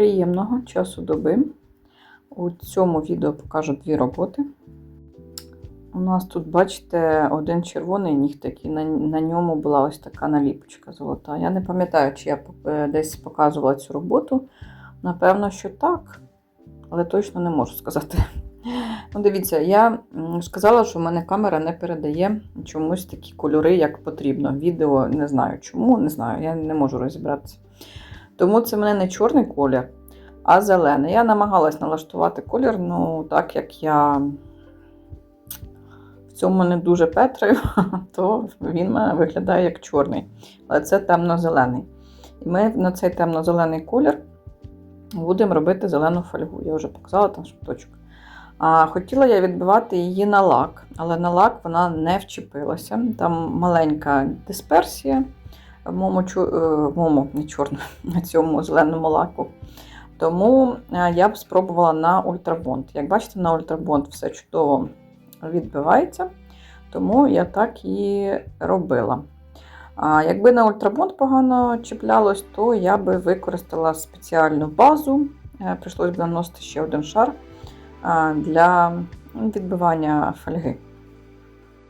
приємного часу доби. У цьому відео покажу дві роботи. У нас тут, бачите, один червоний нігтик, і на, на ньому була ось така наліпочка золота. Я не пам'ятаю, чи я е, десь показувала цю роботу. Напевно, що так, але точно не можу сказати. Ну, Дивіться, я сказала, що в мене камера не передає чомусь такі кольори, як потрібно. Відео не знаю чому, не знаю, я не можу розібратися. Тому це в мене не чорний колір, а зелений. Я намагалась налаштувати колір, ну так як я в цьому не дуже петрою, то він виглядає як чорний. Але це темно-зелений. І ми на цей темно-зелений колір будемо робити зелену фольгу. Я вже показала там шматочок. А, Хотіла я відбивати її на лак, але на лак вона не вчепилася. Там маленька дисперсія чу- е, не чорному, на цьому зеленому лаку. Тому е, я б спробувала на ультрабонд. Як бачите, на ультрабонд все чудово відбивається, тому я так і робила. А якби на ультрабонд погано чіплялось, то я би використала спеціальну базу. Е, Прийшлось б наносити ще один шар для відбивання фольги.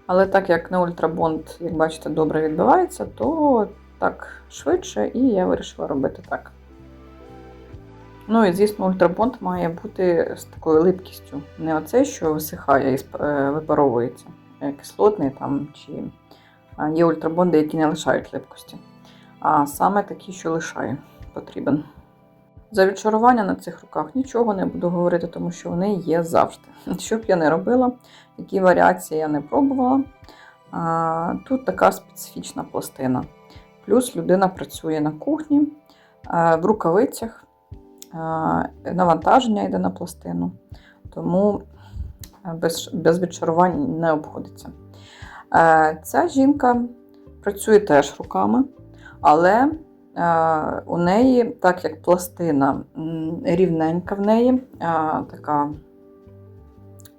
Але так як на ультрабонд, як бачите, добре відбивається, то так швидше, і я вирішила робити так. Ну і звісно, ультрабонд має бути з такою липкістю. Не оце, що висихає і е, випаровується, кислотний там чи є ультрабонди, які не лишають липкості. А саме такі, що лишає, потрібен. За відчарування на цих руках нічого не буду говорити, тому що вони є завжди. Що б я не робила, які варіації я не пробувала. Тут така специфічна пластина. Плюс людина працює на кухні, в рукавицях, навантаження йде на пластину, тому без, без відчарувань не обходиться. Е, Ця жінка працює теж руками, але е, у неї, так як пластина рівненька в неї, е, така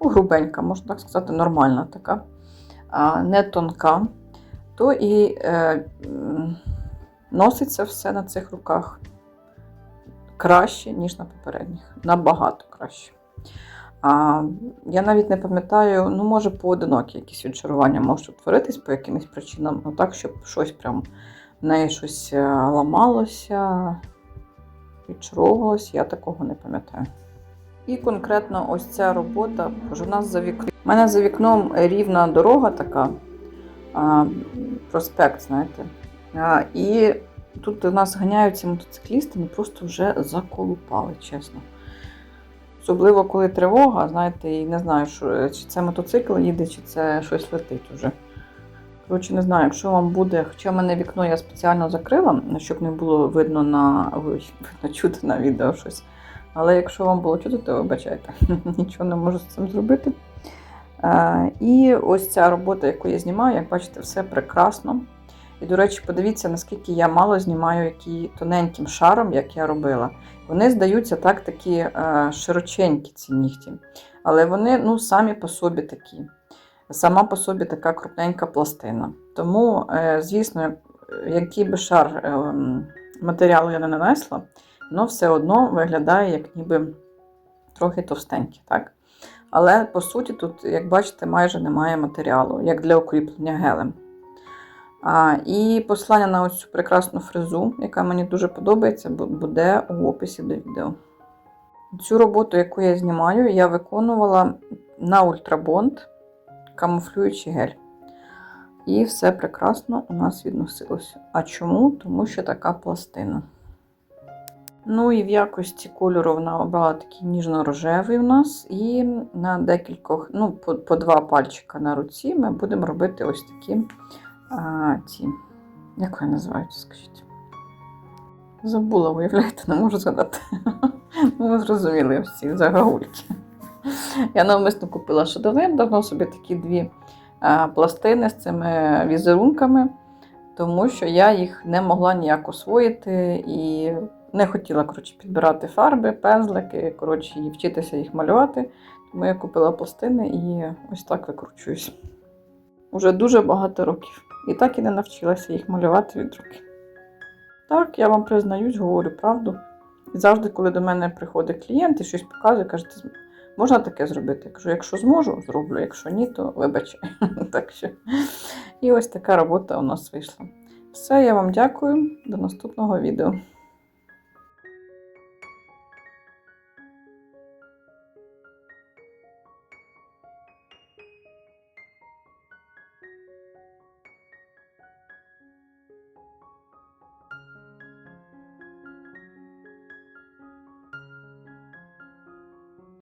ну, грубенька, можна так сказати, нормальна така, не тонка, то і е, носиться все на цих руках краще, ніж на попередніх. Набагато краще. А, я навіть не пам'ятаю, ну, може, поодинокі якісь відчарування можуть утворитись по якимось причинам, ну так, щоб щось прям в неї щось е, ламалося, відчаровувалося, я такого не пам'ятаю. І конкретно ось ця робота, у нас за вікном. У мене за вікном рівна дорога така, проспект, знаєте. І тут у нас ганяються мотоциклісти, ну просто вже заколупали, чесно. Особливо, коли тривога, знаєте, і не знаю, що, чи це мотоцикл їде, чи це щось летить уже. Коротше, не знаю, якщо вам буде, хоча в мене вікно я спеціально закрила, щоб не було видно на видно чути на відео щось. Але якщо вам було чути, то вибачайте, нічого не можу з цим зробити. Е, і ось ця робота, яку я знімаю, як бачите, все прекрасно. І, до речі, подивіться, наскільки я мало знімаю які тоненьким шаром, як я робила. Вони здаються так такі е, широченькі, ці нігті. Але вони ну, самі по собі такі. Сама по собі така крупненька пластина. Тому, е, звісно, який би шар е, матеріалу я не нанесла, воно все одно виглядає як ніби трохи товстеньке. Так? Але по суті, тут, як бачите, майже немає матеріалу, як для укріплення гелем. А, і посилання на ось цю прекрасну фрезу, яка мені дуже подобається, буде у описі до відео. Цю роботу, яку я знімаю, я виконувала на ультрабонд, камуфлюючий гель. І все прекрасно у нас відносилося. А чому? Тому що така пластина. Ну і в якості кольору вона обрала такий ніжно-рожевий у нас. І на декількох, ну, по, по два пальчика на руці ми будемо робити ось такі а, ці. Як вони називаються, скажіть? Забула, уявляєте, не можу згадати. Ну, ви зрозуміли ці загагульки. Я навмисно купила ще давно собі такі дві пластини з цими візерунками, тому що я їх не могла ніяк освоїти і не хотіла коротше, підбирати фарби, пензлики, коротше, і вчитися їх малювати. Тому я купила пластини і ось так викручуюсь. Уже дуже багато років. І так і не навчилася їх малювати від руки. Так, я вам признаюсь, говорю правду. І завжди, коли до мене приходить клієнт і щось показує, кажете, можна таке зробити? Я кажу, якщо зможу, зроблю, якщо ні, то вибачай. так що. І ось така робота у нас вийшла. Все, я вам дякую. До наступного відео.